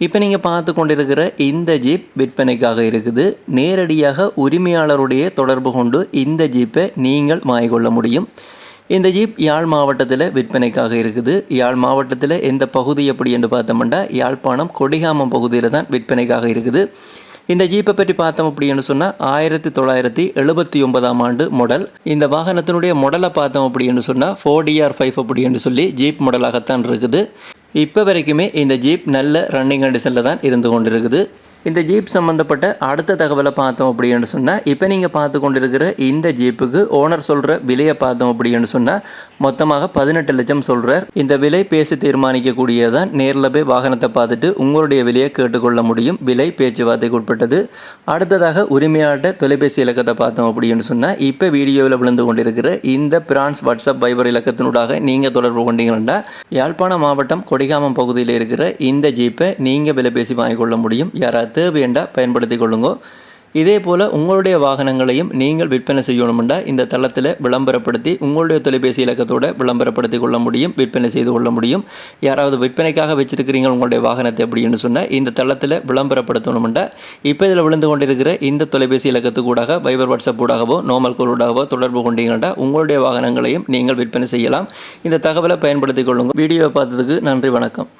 இப்போ நீங்கள் பார்த்து கொண்டிருக்கிற இந்த ஜீப் விற்பனைக்காக இருக்குது. நேரடியாக உரிமையாளருடைய தொடர்பு கொண்டு இந்த ஜீப்பை நீங்கள் வாங்கிக்கொள்ள முடியும். இந்த ஜீப் யாழ் மாவட்டத்தில் விற்பனைக்காக இருக்குது. யாழ் மாவட்டத்தில் எந்த பகுதி எப்படி என்று பார்த்தோம்னா யாழ்ப்பாணம் கொடிகாமம் பகுதியில் தான் விற்பனைக்காக இருக்குது. இந்த ஜீப்பை பற்றி பார்த்தோம் அப்படின்னு சொன்னால் ஆயிரத்தி தொள்ளாயிரத்தி எழுபத்தி ஒன்பதாம் ஆண்டு மாடல் இந்த வாகனத்தினுடைய மாடலை பார்த்தோம் அப்படின்னு சொன்னால் ஃபோர் டிஆர் ஃபைவ் அப்படின்னு சொல்லி ஜீப் மாடலாகத்தான் இருக்குது. இப்போ வரைக்குமே இந்த ஜீப் நல்ல ரன்னிங் கண்டிஷனில் தான் இருந்து கொண்டிருக்குது. இந்த ஜீப் சம்மந்தப்பட்ட அடுத்த தகவலை பார்த்தோம் அப்படின்னு சொன்னால் இப்போ நீங்கள் பார்த்து கொண்டிருக்கிற இந்த ஜீப்புக்கு ஓனர் சொல்கிற விலையை பார்த்தோம் அப்படின்னு சொன்னால் மொத்தமாக பதினெட்டு லட்சம் சொல்கிறார் இந்த விலை பேசி தீர்மானிக்கக்கூடியதான் நேரில் போய் வாகனத்தை பார்த்துட்டு உங்களுடைய விலையை கேட்டுக்கொள்ள முடியும். விலை பேச்சுவார்த்தைக்கு உட்பட்டது. அடுத்ததாக உரிமையாட்ட தொலைபேசி இலக்கத்தை பார்த்தோம் அப்படின்னு சொன்னால் இப்போ வீடியோவில் விழுந்து கொண்டிருக்கிற இந்த பிரான்ஸ் வாட்ஸ்அப் பைபர் இலக்கத்தினூடாக நீங்கள் தொடர்பு கொண்டீங்கன்னா யாழ்ப்பாண மாவட்டம் கொடிகாமம் பகுதியில் இருக்கிற இந்த ஜீப்பை நீங்கள் விலை பேசி வாங்கிக்கொள்ள முடியும். யாராவது தேவையண்டா பயன்படுத்தி கொள்ளுங்க. இதே போல் உங்களுடைய வாகனங்களையும் நீங்கள் விற்பனை செய்யணும்னா இந்த தளத்தில் விளம்பரப்படுத்தி உங்களுடைய தொலைபேசி இலக்கத்தோடு விளம்பரப்படுத்தி கொள்ள முடியும் விற்பனை செய்து கொள்ள முடியும். யாராவது விற்பனைக்காக வச்சுருக்கிறீங்க உங்களுடைய வாகனத்தை அப்படின்னு சொன்னால் இந்த தளத்தில் விளம்பரப்படுத்தணும்னா இப்போ இதில் விழுந்து கொண்டிருக்கிற இந்த தொலைபேசி இலக்கத்துக்கூடாக வைபர் வாட்ஸ்அப் ஊடாகவோ நார்மல் கோல் ஊடாகவோ தொடர்பு கொண்டீங்கன்னா உங்களுடைய வாகனங்களையும் நீங்கள் விற்பனை செய்யலாம். இந்த தகவலை பயன்படுத்திக் கொள்ளுங்கள் வீடியோவை பார்த்ததுக்கு நன்றி வணக்கம்.